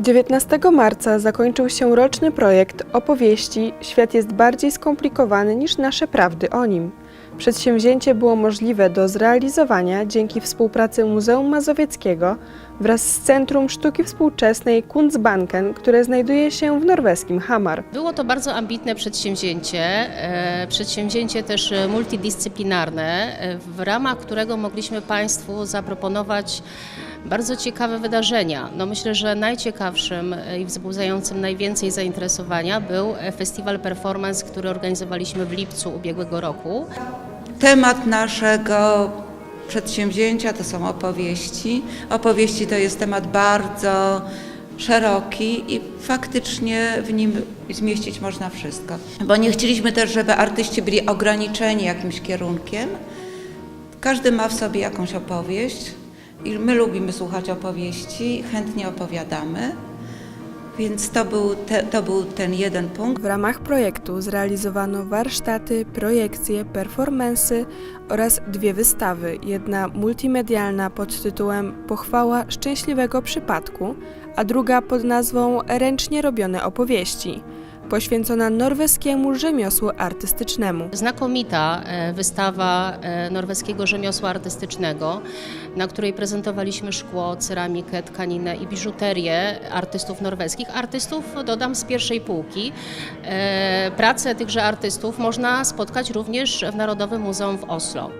19 marca zakończył się roczny projekt opowieści Świat jest bardziej skomplikowany niż nasze prawdy o nim. Przedsięwzięcie było możliwe do zrealizowania dzięki współpracy Muzeum Mazowieckiego wraz z Centrum Sztuki Współczesnej Kunstbanken, które znajduje się w norweskim Hamar. Było to bardzo ambitne przedsięwzięcie, e, przedsięwzięcie też e, multidyscyplinarne, e, w ramach którego mogliśmy Państwu zaproponować bardzo ciekawe wydarzenia. No myślę, że najciekawszym e, i wzbudzającym najwięcej zainteresowania był e, festiwal performance, który organizowaliśmy w lipcu ubiegłego roku. Temat naszego przedsięwzięcia to są opowieści. Opowieści to jest temat bardzo szeroki i faktycznie w nim zmieścić można wszystko. Bo nie chcieliśmy też, żeby artyści byli ograniczeni jakimś kierunkiem. Każdy ma w sobie jakąś opowieść i my lubimy słuchać opowieści, chętnie opowiadamy. Więc to był, te, to był ten jeden punkt. W ramach projektu zrealizowano warsztaty, projekcje, performensy oraz dwie wystawy. Jedna multimedialna pod tytułem Pochwała szczęśliwego przypadku, a druga pod nazwą Ręcznie robione opowieści, poświęcona norweskiemu rzemiosłu artystycznemu. Znakomita e, wystawa e, norweskiego rzemiosła artystycznego, na której prezentowaliśmy szkło, ceramikę, tkaninę i biżuterię artystów norweskich. Artystów, dodam, z pierwszej półki. E, Pracę tychże artystów można spotkać również w Narodowym Muzeum w Oslo.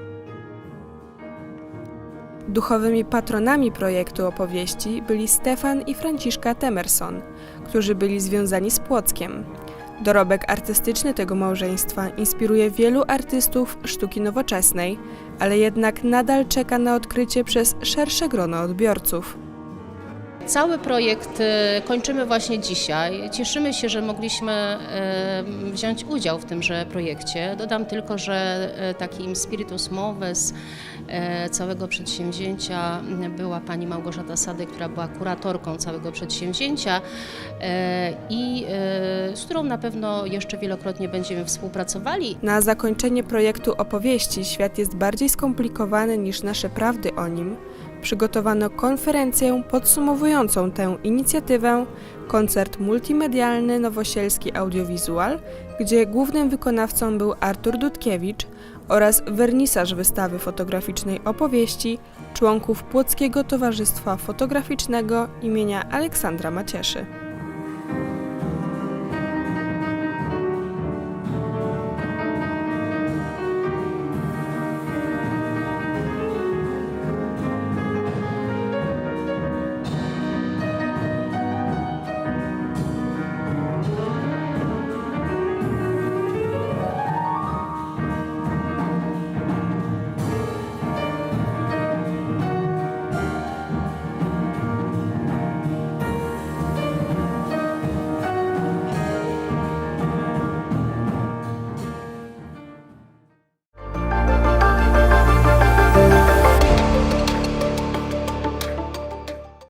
Duchowymi patronami projektu opowieści byli Stefan i Franciszka Temerson, którzy byli związani z Płockiem. Dorobek artystyczny tego małżeństwa inspiruje wielu artystów sztuki nowoczesnej, ale jednak nadal czeka na odkrycie przez szersze grono odbiorców. Cały projekt e, kończymy właśnie dzisiaj. Cieszymy się, że mogliśmy e, wziąć udział w tymże projekcie. Dodam tylko, że e, takim spiritus moves całego przedsięwzięcia była pani Małgorzata Sady, która była kuratorką całego przedsięwzięcia i z którą na pewno jeszcze wielokrotnie będziemy współpracowali. Na zakończenie projektu opowieści Świat jest bardziej skomplikowany niż nasze prawdy o nim przygotowano konferencję podsumowującą tę inicjatywę, koncert multimedialny Nowosielski Audiowizual, gdzie głównym wykonawcą był Artur Dudkiewicz oraz wernisaż wystawy fotograficznej opowieści członków Płockiego Towarzystwa Fotograficznego imienia Aleksandra Macieszy.